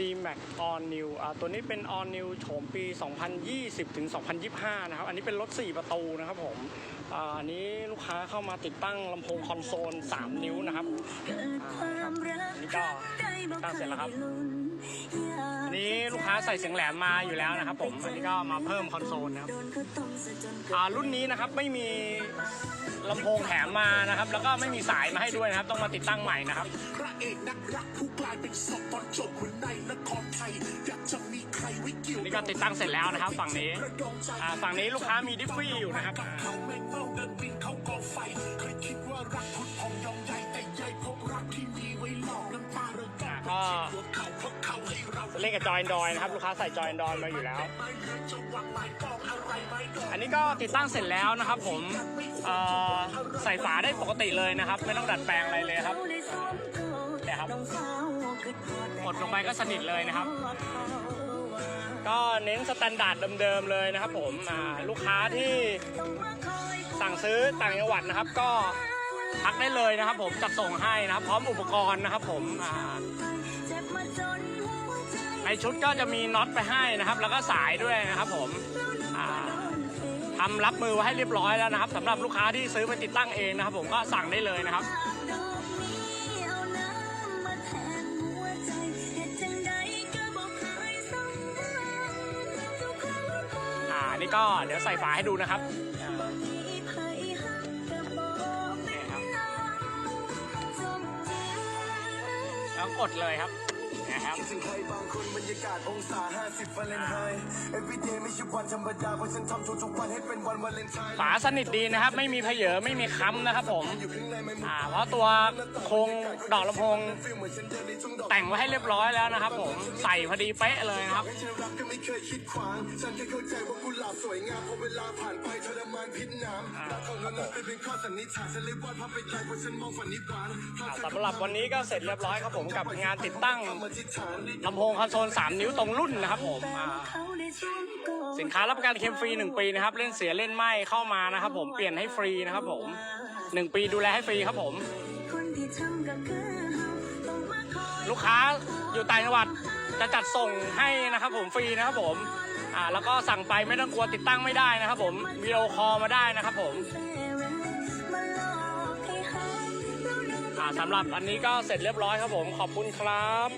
D-Max All New อ่าตัวนี้เป็น All New โฉมปี 2020 ถึง 2025 นะครับ อันนี้เป็นรถ 4 ประตูนะครับผม อ่าอันนี้ลูกค้าเข้ามาติดตั้งลำโพงคอนโซล 3 นิ้วนะครับ อ่าครับอันนี้ก็ตั้งเสร็จแล้วครับอั นนี้ลูกค้าใส่เสียงแหลมมาอยู่แล้วนะครับผมอันนี้ก็มาเพิ่มคอนโซลนะครับอ่ารุ่นนี้นะครับไม่มีลำโพงแถมมานะครับ แล้วก็ไม่มีสายมาให้ด้วยนะครับ ต้องมาติดตั้งใหม่นะครับพระเอกนักรักผู้กลายเป็นศพตอนจบหัวในนครไทยอยากจะมีใครไว้เกี่ยวนี่ก็ติดตั้งเสร็จแล้วนะครับ ฝั่งนี้ระดมใจอ่าฝั่งนี้ลูกค้ามีดิฟฟี่อยู่นะครับ เขาเล่นกับจอยดอยนะครับ ลูกค้าใส่จอยดอยมาอยู่แล้ว อันนี้ก็ติดตั้งเสร็จแล้วนะครับ ผมใส่ฝาได้ปกติเลยนะครับ ไม่ต้องดัดแปลงอะไรเลยครับนี่ครับกดลงไปก็สนิทเลยนะครับ ก็เน้นสแตนดาร์ดเดิมๆเลยนะครับ ผมลูกค้าที่สั่งซื้อต่างจังหวัดนะครับ ก็ทักได้เลยนะครับ ผมจัดส่งให้นะครับ พร้อมอุปกรณ์นะครับ ผม ชุดก็จะมีน็อตไปให้นะครับ แล้วก็สายด้วยนะครับ ผมอ่าทำรับมือไว้ให้เรียบร้อยแล้วนะครับสำหรับลูกค้าที่ซื้อไปติดตั้งเองนะครับ ผมก็สั่งได้เลยนะครับอ่านี่ก็เดี๋ยวใส่ฝาให้ดูนะครับนี่ครับแล้วกดเลยครับ นะครับคิดถึงใครบางคนบรรยากาศองศา 50วาเลนไทน์ everyday ไม่ใช่วันธรรมดาเพราะฉันทำทุกๆวันให้เป็นวันวาเลนไทน์ฝาสนิทดีนะครับ ไม่มีเพเยอไม่มีค้ำนะครับผมอยู่ข้างในไม่หมดอ่าเพราะตัวโครงดอกลำโพงฟีลเหมือนฉันเดินในทุ่งดอกแต่งไว้ให้เรียบร้อยแล้วนะครับ ผมใส่พอดีเป๊ะเลยนะครับให้ฉันรักก็ไม่เคยคิดขวางฉันแค่เข้าใจว่ากุหลาบสวยงามพอเวลาผ่านไปทร มานพิษน้ำรักของเรานั้นเป็นเพียงข้อสันนิษฐานฉันเลยวาดภาพไปไกลเพราะฉันมองฝันนิพพานภาพอ่าเธอสำหรับวันนี้ก็เสร็จเรียบร้อยครับผมกับงานติดตั้งคำอธิษฐานลำโพงคอนโซล 3 นิ้วตรงรุ่นนะครับผมอ่าสินค้ารับประกันเคลมฟรี 1 ปีนะครับ เล่นเสียเล่นไหมเข้ามานะครับผมเปลี่ยนให้ฟรีนะครับผม 1 ปีดูแลให้ฟรีครับผม ลูกค้าอยู่ต่างจังหวัด จะจัดส่งให้นะครับผมฟรีนะครับผมอ่าแล้วก็สั่งไปไม่ต้องกลัวติดตั้งไม่ได้นะครับผมวิดีโอคอลมาได้นะครับผมอ่าสำหรับอันนี้ก็เสร็จเรียบร้อยครับผมขอบคุณครับ